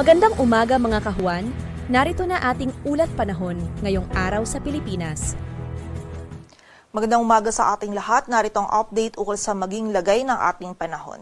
Magandang umaga mga kahuan. Narito na ating ulat panahon ngayong araw sa Pilipinas. Magandang umaga sa ating lahat. Narito ang update ukol sa maging lagay ng ating panahon.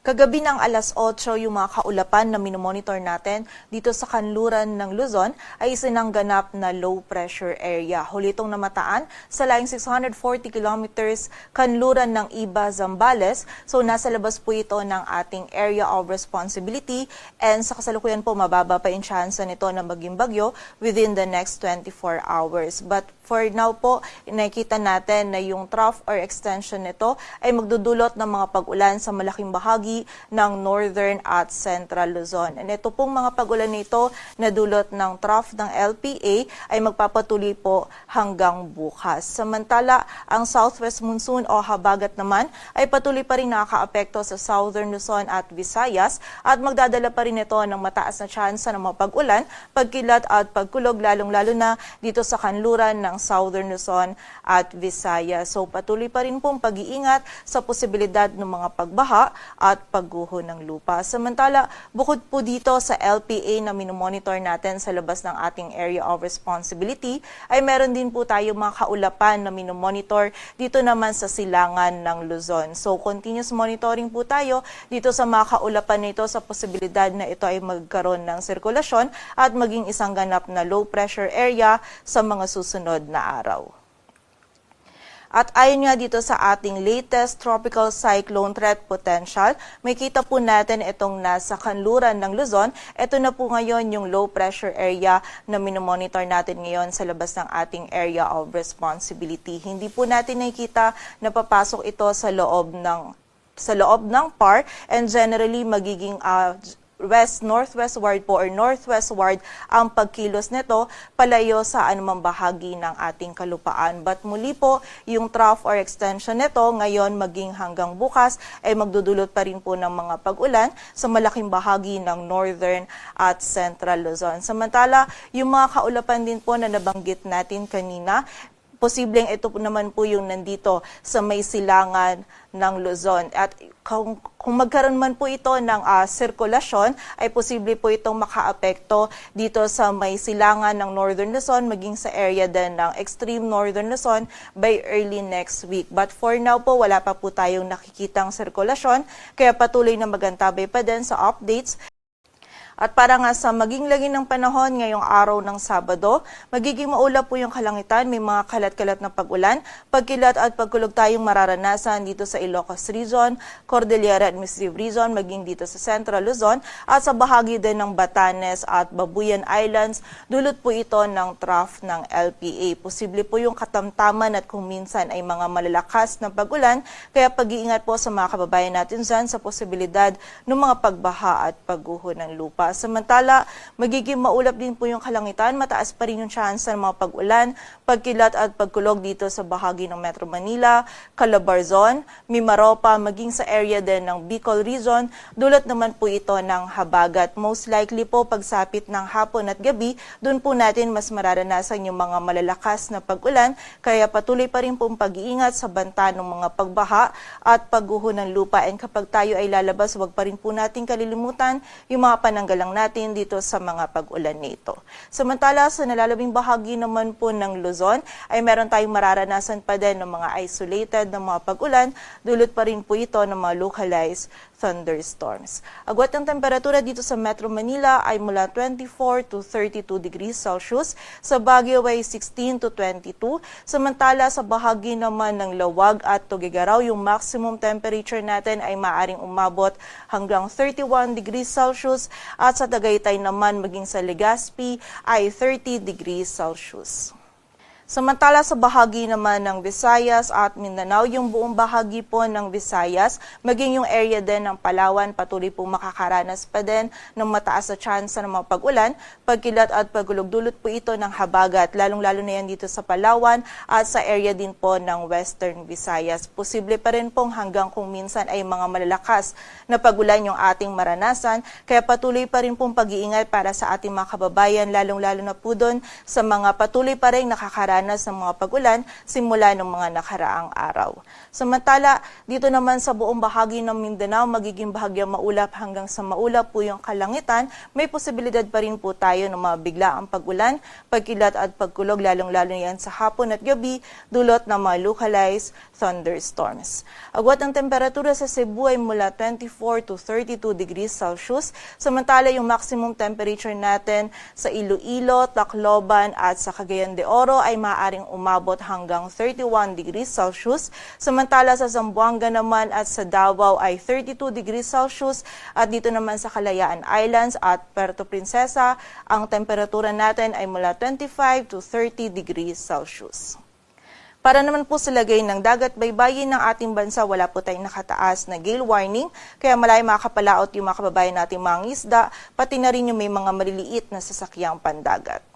Kagabi ng alas 8, yung mga kaulapan na minomonitor natin dito sa kanluran ng Luzon ay isinangganap na low pressure area. Huli itong namataan sa layong 640 kilometers kanluran ng Iba, Zambales. So nasa labas po ito ng ating area of responsibility and sa kasalukuyan po mababa pa yung chance nito na maging bagyo within the next 24 hours. But for now po, nakikita natin na yung trough or extension nito ay magdudulot ng mga pag-ulan sa malaking bahagi ng northern at central Luzon. And ito pong mga pag-ulan nito na dulot ng trough ng LPA ay magpapatuloy po hanggang bukas. Samantala, ang southwest monsoon o habagat naman ay patuloy pa rin nakakaapekto sa southern Luzon at Visayas at magdadala pa rin ito ng mataas na tsansa ng mga pag-ulan, pagkilat at pagkulog lalong-lalo na dito sa kanluran ng southern Luzon at Visayas. So patuloy pa rin pong pag-iingat sa posibilidad ng mga pagbaha at pagguho ng lupa. Samantala, bukod po dito sa LPA na minomonitor natin sa labas ng ating area of responsibility, ay meron din po tayo mga kaulapan na minomonitor dito naman sa silangan ng Luzon. So continuous monitoring po tayo dito sa mga kaulapan nito sa posibilidad na ito ay magkaroon ng sirkulasyon at maging isang ganap na low pressure area sa mga susunod na araw. At ayon nga dito sa ating latest tropical cyclone threat potential, may kita po natin itong nasa kanluran ng Luzon. Ito na po ngayon yung low pressure area na minomonitor natin ngayon sa labas ng ating area of responsibility. Hindi po natin nakikita na papasok ito sa loob ng sa loob ng PAR and generally magiging uh, west northwestward po or northwestward ang pagkilos nito palayo sa anumang bahagi ng ating kalupaan. But muli po, yung trough or extension nito ngayon maging hanggang bukas ay magdudulot pa rin po ng mga pag-ulan sa malaking bahagi ng northern at central Luzon. Samantala, yung mga kaulapan din po na nabanggit natin kanina, posibleng ito naman po yung nandito sa may silangan ng Luzon. At kung, kung magkaroon man po ito ng ah, sirkulasyon, ay posible po itong makaapekto dito sa may silangan ng Northern Luzon, maging sa area din ng extreme Northern Luzon by early next week. But for now po, wala pa po tayong nakikitang sirkulasyon, kaya patuloy na magantabay pa din sa updates at para nga sa maging lagi ng panahon ngayong araw ng Sabado, magiging maulap po yung kalangitan, may mga kalat-kalat na pag-ulan, pagkilat at pagkulog tayong mararanasan dito sa Ilocos Region, Cordillera Administrative Region, maging dito sa Central Luzon at sa bahagi din ng Batanes at Babuyan Islands. Dulot po ito ng trough ng LPA. Posible po yung katamtaman at kung minsan ay mga malalakas na pag-ulan, kaya pag-iingat po sa mga kababayan natin dyan sa posibilidad ng mga pagbaha at pagguho ng lupa. Samantala, magiging maulap din po yung kalangitan, mataas pa rin yung chance ng mga pag-ulan, pagkilat at pagkulog dito sa bahagi ng Metro Manila, Calabarzon, Mimaropa, maging sa area din ng Bicol Region. Dulot naman po ito ng habagat. Most likely po pagsapit ng hapon at gabi, doon po natin mas mararanasan yung mga malalakas na pag-ulan, kaya patuloy pa rin pong pag-iingat sa banta ng mga pagbaha at pagguho ng lupa. And kapag tayo ay lalabas, wag pa rin po natin kalilimutan yung mga pananggalang lang natin dito sa mga pag-ulan nito. Samantala, sa nalalabing bahagi naman po ng Luzon, ay meron tayong mararanasan pa din ng mga isolated na mga pag-ulan. Dulot pa rin po ito ng mga localized thunderstorms. Agwat ng temperatura dito sa Metro Manila ay mula 24 to 32 degrees Celsius. Sa Baguio ay 16 to 22. Samantala sa bahagi naman ng Lawag at Tugigaraw, yung maximum temperature natin ay maaring umabot hanggang 31 degrees Celsius at sa Tagaytay naman maging sa Legazpi ay 30 degrees Celsius. Samantala sa bahagi naman ng Visayas at Mindanao, yung buong bahagi po ng Visayas, maging yung area din ng Palawan, patuloy pong makakaranas pa din ng mataas na tsansa ng mga pag-ulan, pagkilat at pagulog-dulot po ito ng habagat, lalong-lalo na yan dito sa Palawan at sa area din po ng Western Visayas. Posible pa rin pong hanggang kung minsan ay mga malalakas na pagulan yung ating maranasan, kaya patuloy pa rin pong pag-iingat para sa ating mga kababayan, lalong-lalo na po doon sa mga patuloy pa rin nakakaranas nakaranas ng mga pagulan simula ng mga nakaraang araw. Samantala, dito naman sa buong bahagi ng Mindanao, magiging bahagyang maulap hanggang sa maulap po yung kalangitan. May posibilidad pa rin po tayo ng mga biglaang pagulan, pagkilat at pagkulog, lalong-lalo yan sa hapon at gabi, dulot ng mga localized thunderstorms. Agwat ng temperatura sa Cebu ay mula 24 to 32 degrees Celsius, samantala yung maximum temperature natin sa Iloilo, Tacloban at sa Cagayan de Oro ay maaaring umabot hanggang 31 degrees Celsius. Samantala sa Zamboanga naman at sa Davao ay 32 degrees Celsius at dito naman sa Kalayaan Islands at Puerto Princesa, ang temperatura natin ay mula 25 to 30 degrees Celsius. Para naman po sa lagay ng dagat baybayin ng ating bansa, wala po tayong nakataas na gale warning, kaya malay makakapalaot yung mga kababayan nating mga isda, pati na rin yung may mga maliliit na sasakyang pandagat.